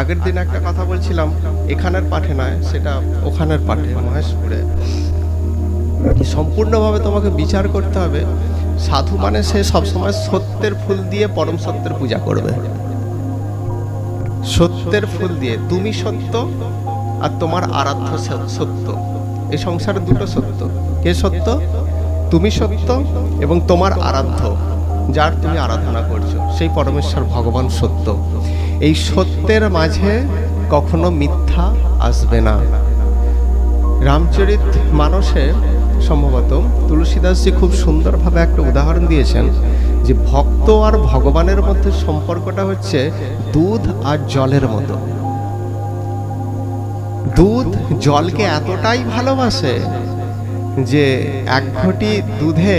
আগের দিন একটা কথা বলছিলাম, এখানের পাঠে নয়, সেটা ওখানের পাঠে, মহেশপুরে। সম্পূর্ণভাবে তোমাকে বিচার করতে হবে, সাধু মানে সে সবসময় সত্যের ফুল দিয়ে পরম সত্যের পূজা করবে। সত্যের ফুল দিয়ে, তুমি সত্য আর তোমার আরাধ্য সত্য। এই সংসারে দুটো সত্য। কে সত্য? তুমি সত্য এবং তোমার আরাধ্য, যার তুমি আরাধনা করছ, সেই পরমেশ্বর ভগবান সত্য। এই সত্যের মাঝে কখনো মিথ্যা আসবে না। রামচরিত মানসে সম্ভবত তুলসীদাসজি খুব সুন্দরভাবে একটা উদাহরণ দিয়েছেন যে ভক্ত আর ভগবানের মধ্যে সম্পর্কটা হচ্ছে দুধ আর জলের মতো। দুধ জলকে এতটাই ভালোবাসে যে এক ঘটি দুধে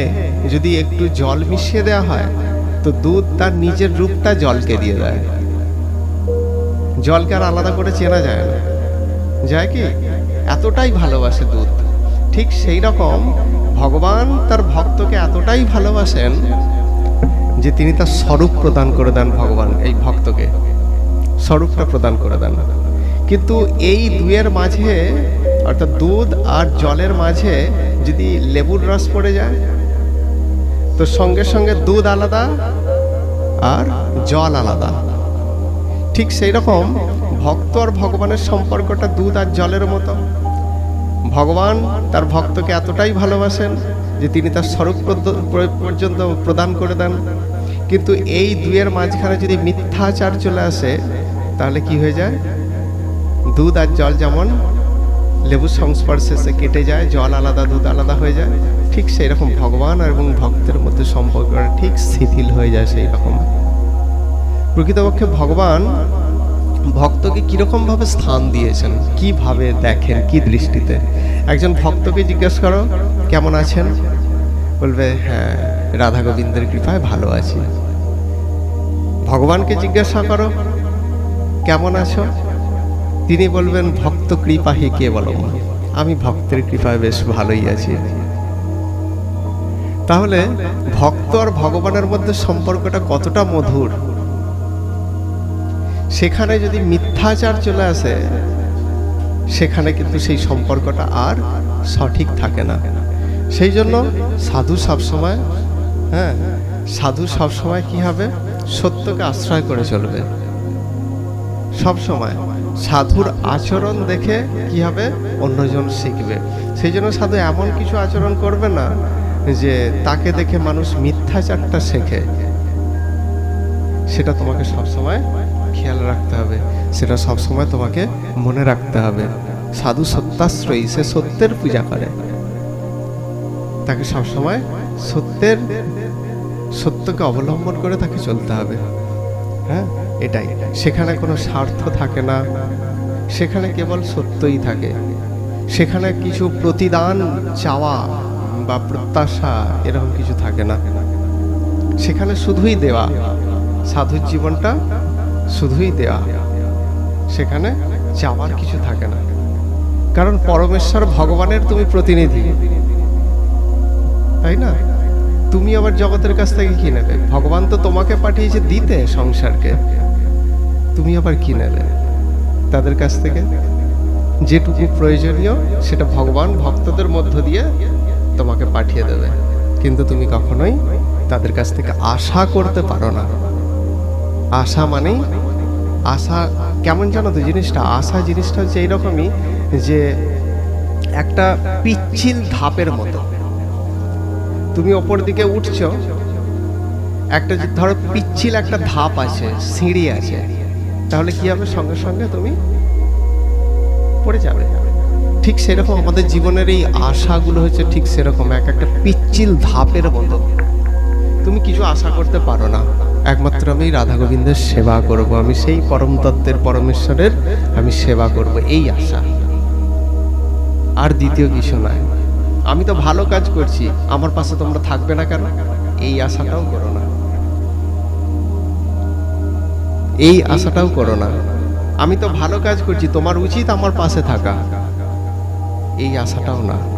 যদি একটু জল মিশিয়ে দেওয়া হয়, তো দুধ তার নিজের রূপটা জলকে দিয়ে দেয়। জলকে আর আলাদা করে চেনা যায় না। যায় কি? এতটাই ভালোবাসে দুধ ঠিক সেই রকম ভগবান তার ভক্তকে এতটাই ভালোবাসেন যে তিনি তার স্বরূপ প্রদান করে দেন ভগবান এই ভক্তকে। স্বরূপটা প্রদান করে দেন। কিন্তু এই দুয়ের মাঝে, অর্থাৎ দুধ আর জলের মাঝে যদি লেবুর রস পড়ে যায়, তো সঙ্গে সঙ্গে দুধ আলাদা আর জল আলাদা। ঠিক সেই রকম ভক্ত আর ভগবানের সম্পর্কটা দুধ আর জলের মতো। ভগবান তার ভক্তকে এতটাই ভালোবাসেন যে তিনি তার স্বরূপ পর্যন্ত প্রদান করে দেন। কিন্তু এই দুয়ের মাঝখানে যদি মিথ্যাচার চলে আসে, তাহলে কি হয়ে যায়? দুধ আর জল যেমন লেবুর সংস্পর্শে এসে কেটে যায়, জল আলাদা, দুধ আলাদা হয়ে যায়, ঠিক সেই রকম ভগবান এবং ভক্তের মধ্যে সম্পর্কটা ঠিক শিথিল হয়ে যায় সেই রকম প্রকৃতপক্ষে ভগবান ভক্তকে কীরকম ভাবে স্থান দিয়েছেন? কীভাবে দেখেন? কি দৃষ্টিতে? একজন ভক্তকে জিজ্ঞেস করো, কেমন আছেন? বলবে হ্যাঁ রাধা গোবিন্দের কৃপায় ভালো আছি। ভগবানকে জিজ্ঞাসা করো, কেমন আছো? তিনি বলবেন, ভক্ত কৃপাহি কে বলো আমি ভক্তের কৃপায় বেশ ভালোই আছি। তাহলে ভক্ত আর ভগবানের মধ্যে সম্পর্কটা কতটা মধুর? সেখানে যদি মিথ্যাচার চলে আসে, সেখানে কিন্তু সেই সম্পর্কটা আর সঠিক থাকে না। সেই জন্য সাধু সবসময় হ্যাঁ সাধু সবসময় কি হবে? সত্যকে আশ্রয় করে চলবে। সব সময় সাধুর আচরণ দেখে কি হবে? অন্যজন শিখবে। সেই জন্য সাধু এমন কিছু আচরণ করবে না যে তাকে দেখে মানুষ মিথ্যাচারটা শেখে। সেটা তোমাকে সবসময় খেয়াল রাখতে হবে। সেটা সবসময় তোমাকে মনে রাখতে হবে। সাধু সত্যাশ্রয়ী, সে সত্যের পূজা করে। তাকে সবসময় সত্যের, সত্যকে অবলম্বন করে তাকে চলতে হবে। হ্যাঁ? এটাই। সেখানে কোনো স্বার্থ থাকে না। সেখানে কেবল সত্যই থাকে। সেখানে কিছু প্রতিদান, চাওয়া বা প্রত্যাশা এরকম কিছু থাকে না। সেখানে শুধুই দেওয়া। সাধুর জীবনটা শুধুই দেওয়া সেখানে চাওয়ার কিছু থাকে না। কারণ পরমেশ্বর ভগবানের তুমি প্রতিনিধি। তাই না? তুমি আবার জগতের কাছ থেকে কি নেবে? ভগবান তো তোমাকে পাঠিয়েছে দিতে সংসারকে। তুমি আবার কি নেবে? তাদের কাছ থেকে যেটুকু প্রয়োজনীয়, সেটা ভগবান ভক্তদের মধ্য দিয়ে তোমাকে পাঠিয়ে দেবে। কিন্তু তুমি কখনোই তাদের কাছ থেকে আশা করতে পারো না। আশা মানেই আশা কেমন জানো তো জিনিসটা? আশা জিনিসটা হচ্ছে এইরকমই যে একটা পিচ্ছিল ধাপের মতো। তুমি ওপর দিকে উঠছো, একটা ধরো পিচ্ছিল একটা ধাপ আছে, সিঁড়ি আছে, তাহলে কি হবে? সঙ্গে সঙ্গে তুমি পড়ে যাবে। ঠিক সেরকম আমাদের জীবনের এই আশাগুলো হচ্ছে ঠিক সেরকম, এক একটা পিচ্ছিল ধাপের মতো। তুমি কিছু আশা করতে পারো না। একমাত্র আমি রাধা গোবিন্দের সেবা করব, আমি সেই পরম তত্ত্বের পরমেশ্বরের আমি সেবা করব, এই আশা। আর দ্বিতীয় কিছু নয়। আমি তো ভালো কাজ করছি, আমার পাশে তোমরা থাকবে না কেন? এই আশাটাও করো না। এই আশাটাও করো না। আমি তো ভালো কাজ করছি, তোমার উচিত আমার পাশে থাকা। এই আশাটাও না।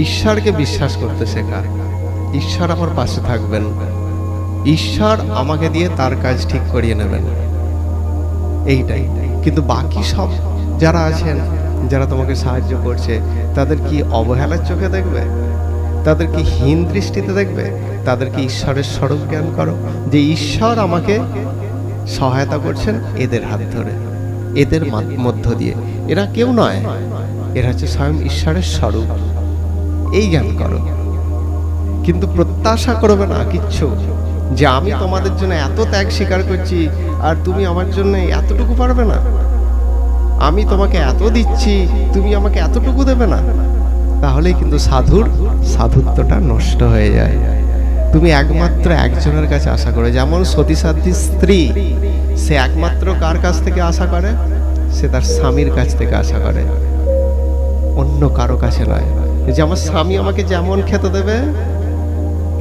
ঈশ্বরকে বিশ্বাস করতে শেখা। ঈশ্বর আমার পাশে থাকবেন। ঈশ্বর আমাকে দিয়ে তার কাজ ঠিক করিয়ে নেবেন। এইটাই। কিন্তু বাকি সব যারা আছেন, যারা তোমাকে সাহায্য করছে, তাদের কি অবহেলার চোখে দেখবে? তাদের কি হীন দৃষ্টিতে দেখবে? তাদেরকে ঈশ্বরের স্বরূপ জ্ঞান করো? যে ঈশ্বর আমাকে সহায়তা করছেন এদের হাত ধরে, এদের মধ্য দিয়ে। এরা কেউ নয়, এরা হচ্ছে স্বয়ং ঈশ্বরের স্বরূপ। এই জ্ঞান করো। কিন্তু প্রত্যাশা করবে না কিচ্ছু যে আমি তোমাদের জন্য এত ত্যাগ স্বীকার করছি আর তুমি আমার জন্য এতটুকু পারবে না। আমি তোমাকে এত দিচ্ছি, তুমি আমাকে এতটুকু দেবে না। তাহলেই কিন্তু সাধুর সাধুত্বটা নষ্ট হয়ে যায়। তুমি একমাত্র একজনের কাছে আশা করো, যেমন সতীসাধ্যী স্ত্রী, সে একমাত্র কার কাছ থেকে আশা করে? সে তার স্বামীর কাছ থেকে আশা করে। অন্য কারও কাছে নয়। যে আমার স্বামী আমাকে যেমন খেতে দেবে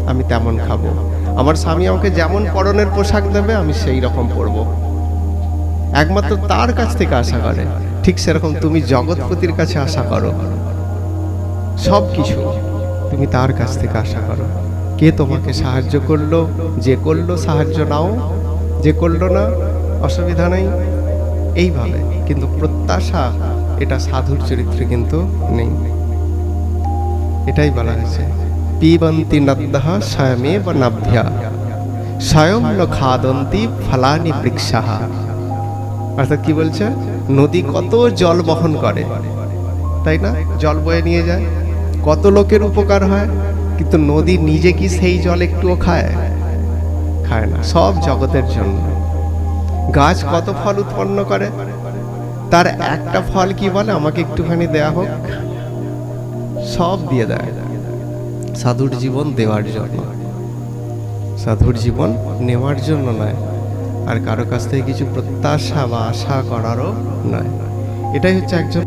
আমি তেমন খাব। আমার স্বামী আমাকে যেমন পরনের পোশাক দেবে, আমি সেই রকম পরবো। একমাত্র তার কাছ থেকে আশা করে। ঠিক সেরকম তুমি জগৎপতির কাছে আশা করো। সব কিছু তুমি তার কাছ থেকে আশা করো। কে তোমাকে সাহায্য করল, যে করল সাহায্য নাও, যে করল না, অসুবিধা নেই। এইভাবে। কিন্তু প্রত্যাশা, এটা সাধুর চরিত্রে কিন্তু নেই। এটাই বলা হয়েছে। পিবন্তি নদ্দহ স্বয়মেব নাভ্যা স্বয়ং ন খাদন্তি ফলানি বৃক্ষাহা অর্থাৎ কি বলছে নদী কত জল বহন করে তাই না? জল বয়ে নিয়ে যায়। কত লোকের উপকার হয়? কিন্তু নদী নিজে কি সেই জল একটুও খায়? খায় না। সব জগতের জন্য। গাছ কত ফল উৎপন্ন করে? তার একটা ফল কি বলে? আমাকে একটুখানি দেয়া হোক। সব দিয়ে দেয়। সাধুর জীবন দেওয়ার জন্য। সাধুর জীবন নেওয়ার জন্য নয়, আর কারও কাছ থেকে কিছু প্রত্যাশা বা আশা করারও নয়। এটাই হচ্ছে একজন